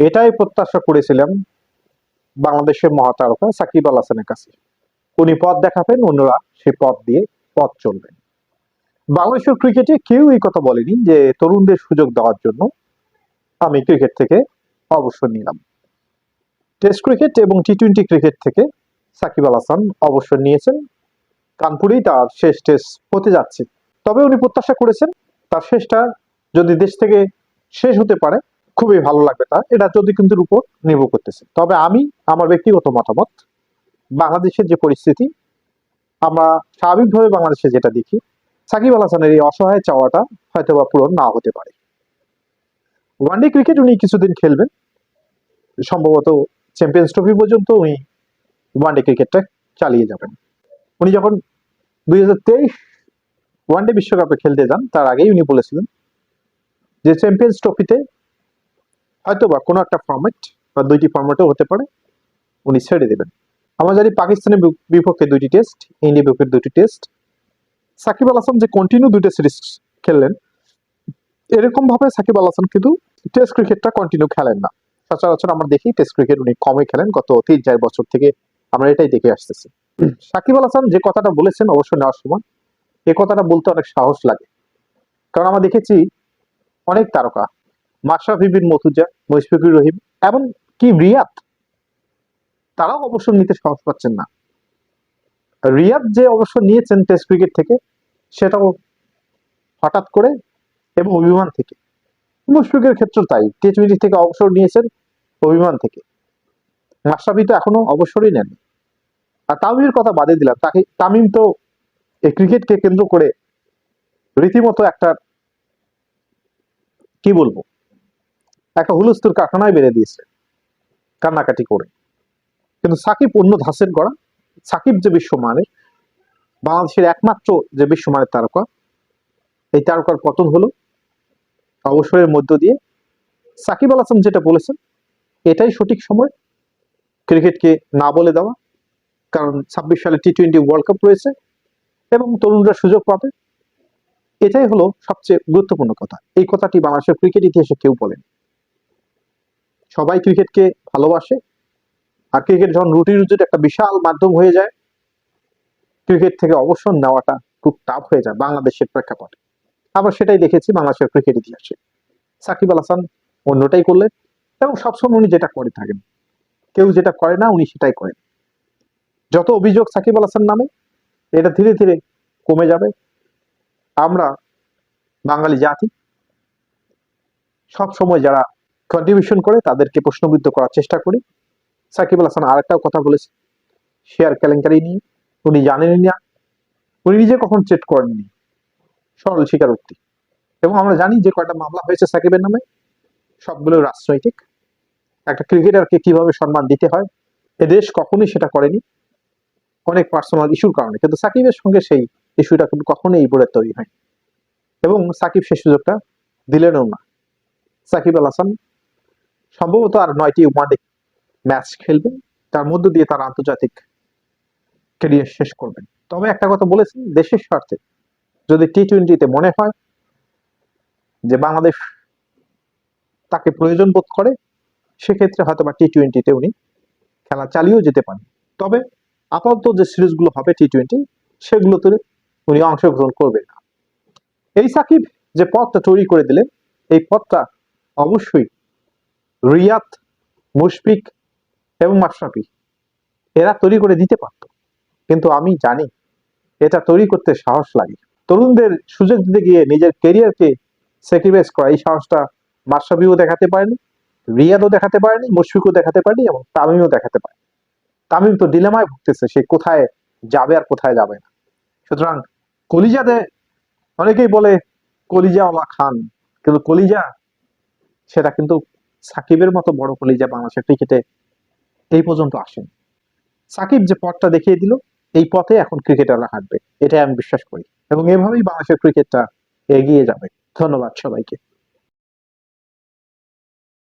এটাই প্রত্যাশা করেছিলাম বাংলাদেশের মহাতারকা সাকিব আল হাসানের কাছে। উনি পথ দেখাবেন, অন্যরা সে পথ দিয়ে পথ চলবেন বাংলাদেশের ক্রিকেটে কেউ এই কথা বলেনি যে তরুণদের সুযোগ দেওয়ার জন্য আমি ক্রিকেট থেকে অবসর নিলাম। টেস্ট ক্রিকেট এবং টি টোয়েন্টি ক্রিকেট থেকে সাকিব আল হাসান অবসর নিয়েছেন। কানপুরেই তার শেষ টেস্ট হতে যাচ্ছে। তবে উনি প্রত্যাশা করেছেন তার শেষটা যদি দেশ থেকে শেষ হতে পারে খুবই ভালো লাগবে তার। এটা কিন্তু উপর নির্ভর করতেছে। তবে আমি, আমার ব্যক্তিগত মতামত, বাংলাদেশের যে পরিস্থিতি, আমরা স্বাভাবিকভাবে বাংলাদেশে যেটা দেখি, সাকিব আল হাসানের এই অসহায় চাওয়াটা হয়তো বা পূরণ না হতে পারে। ওয়ানডে ক্রিকেট উনি কিছুদিন খেলবেন। সম্ভবত চ্যাম্পিয়ন্স ট্রফি পর্যন্ত উনি ওয়ানডে ক্রিকেটটা চালিয়ে যাবেন। উনি যখন দুই হাজার তেইশ ওয়ানডে বিশ্বকাপে খেলতে যান, তার আগেই উনি বলেছিলেন যে চ্যাম্পিয়ন্স ট্রফিতে হয়তো বা কোনো একটা ফর্মেট বা দুইটি ফর্মেটও হতে পারে, উনি ছেড়ে দেবেন। আমরা জানি পাকিস্তানের বিপক্ষে দুইটি টেস্ট ইন্ডিয়া বিপক্ষে দুইটি টেস্ট সাকিব আল হাসান যে কন্টিনিউ দুইটা সিরিজ খেললেন এরকম ভাবে সাকিব আল হাসান কিন্তু টেস্ট ক্রিকেটটা কন্টিনিউ খেলেন না। সচরাচর আমরা দেখি টেস্ট ক্রিকেট উনি কমই খেলেন, গত তিন চার বছর থেকে আমরা এটাই দেখে আসতেছি। সাকিব আল হাসান যে কথাটা বলেছেন অবশ্য নেওয়ার সময়, এ কথাটা বলতে অনেক সাহস লাগে। কারণ আমরা দেখেছি অনেক তারকা মাশরাফি বিন মতুজা মুশফিকুর রহিম এবং কি রিয়াদ? তারাও অবসর নিতে সাহস পাচ্ছেন না। রিয়াদ যে অবসর নিয়েছেন টেস্ট ক্রিকেট থেকে, সেটাও হঠাৎ করে এবং অভিমান থেকে। মুশফিকের ক্ষেত্রে তাই। টি টোয়েন্টি থেকে অবসর নিয়েছেন অভিমান থেকে। মাশরাফি তো এখনও অবসরই নেন। আর তামিমের কথা বাদে দিলাম। তাকে তামিম তো এই ক্রিকেটকে কেন্দ্র করে রীতিমতো একটা কি বলব? একটা হুলস্থুর কারখানায় বেড়ে দিয়েছে কান্নাকাটি করে। কিন্তু সাকিব অন্য ধাসের গড়া। সাকিব যে বিশ্বমানের, বাংলাদেশের একমাত্র যে বিশ্বমানের তারকা, এই তারকার পতন হলো অবসরের মধ্য দিয়ে। সাকিব আল হাসান যেটা বলেছেন, এটাই সঠিক সময় ক্রিকেটকে না বলে দেওয়া। কারণ ছাব্বিশ সালে টি টোয়েন্টি ওয়ার্ল্ড কাপ রয়েছে এবং তরুণরা সুযোগ পাবে। এটাই হলো সবচেয়ে গুরুত্বপূর্ণ কথা। এই কথাটি বাংলাদেশের ক্রিকেট ইতিহাসে কেউ বলেন। সবাই ক্রিকেটকে ভালোবাসে। আর ক্রিকেট যখন রুটি রুটির একটা বিশাল মাধ্যম হয়ে যায় ক্রিকেট থেকে অবসর নেওয়াটা খুব টাফ হয়ে যায় বাংলাদেশের প্রেক্ষাপটে। আবার সেটাই দেখেছি বাংলাদেশের ক্রিকেট ইতিহাসে। সাকিব আল হাসান অন্যটাই করলেন এবং সবসময় উনি যেটা করে থাকেন। কেউ যেটা করে না, উনি সেটাই করেন। যত অভিযোগ সাকিব আল হাসান নামে, এটা ধীরে ধীরে কমে যাবে। আমরা বাঙালি জাতি সব সময় যারা কন্ট্রিবিউশন করে তাদেরকে প্রশ্নবিদ্ধ করার চেষ্টা করি। সাকিব আল হাসান আরেকটাও কথা বলেছে শেয়ার কেলেঙ্কারি নিয়ে। উনি জানেনই না, উনি নিজে কখন চেট করেননি। সরল স্বীকারোক্তি। এবং আমরা জানি যে কয়টা মামলা হয়েছে সাকিবের নামে, সবগুলো রাজনৈতিক। একটা ক্রিকেটারকে কীভাবে সম্মান দিতে হয় এ দেশ কখনোই সেটা করেনি। অনেক পার্সোনাল ইস্যুর কারণে। কিন্তু সাকিবের সঙ্গে সেই ইস্যুটা কিন্তু কখনোই এই বোর্ডে তৈরি হয় এবং সাকিব সেই সুযোগটা দিলেনও না। সাকিব আল হাসান সম্ভবত আর নয়টি ওয়ানডে ম্যাচ খেলবেন তার মধ্য দিয়ে তার আন্তর্জাতিক ক্যারিয়ার শেষ করবেন তবে একটা কথা বলেছেন দেশের স্বার্থে। যদি টি টোয়েন্টিতে মনে হয় যে বাংলাদেশ তাকে প্রয়োজন বোধ করে, সেক্ষেত্রে হয়তো বা টি টোয়েন্টিতে উনি খেলা চালিয়েও যেতে পারেন। তবে আপাতত যে সিরিজগুলো হবে টি টোয়েন্টি সেগুলোতে উনি অংশগ্রহণ করবেন না। এই সাকিব যে পথটা তৈরি করে দিলেন, এই পথটা অবশ্যই রিয়াদ, মুশফিক এবং মাশরাফি, এরা তৈরি করে দিতে পারত। কিন্তু আমি জানি এটা তৈরি করতে সাহস লাগে। তরুণদের সুযোগ দিতে গিয়ে নিজের কেরিয়ারকে স্যাক্রিফাইস করা, এই সাহসটা মাশরাফিও দেখাতে পারেনি, রিয়াদও দেখাতে পারেনি, মুশফিকও দেখাতে পারেনি এবং তামিমও দেখাতে পারেনি। তামিম তো ডিলেমায় ভুগতেছে, সে কোথায় যাবে আর কোথায় যাবে না। সুতরাং কলিজাতে অনেকেই বলে, কলিজা ওলা খান। কিন্তু কলিজা, সেটা কিন্তু সাকিবের মতো বড় কলিজা বাংলাদেশের ক্রিকেটে এই পর্যন্ত আসেন। সাকিব যে পথটা দেখিয়ে দিল, এই পথে এখন ক্রিকেটাররা হাঁটবে, এটাই আমি বিশ্বাস করি। এবং এভাবেই বাংলাদেশের ক্রিকেটটা এগিয়ে যাবে। ধন্যবাদ সবাইকে।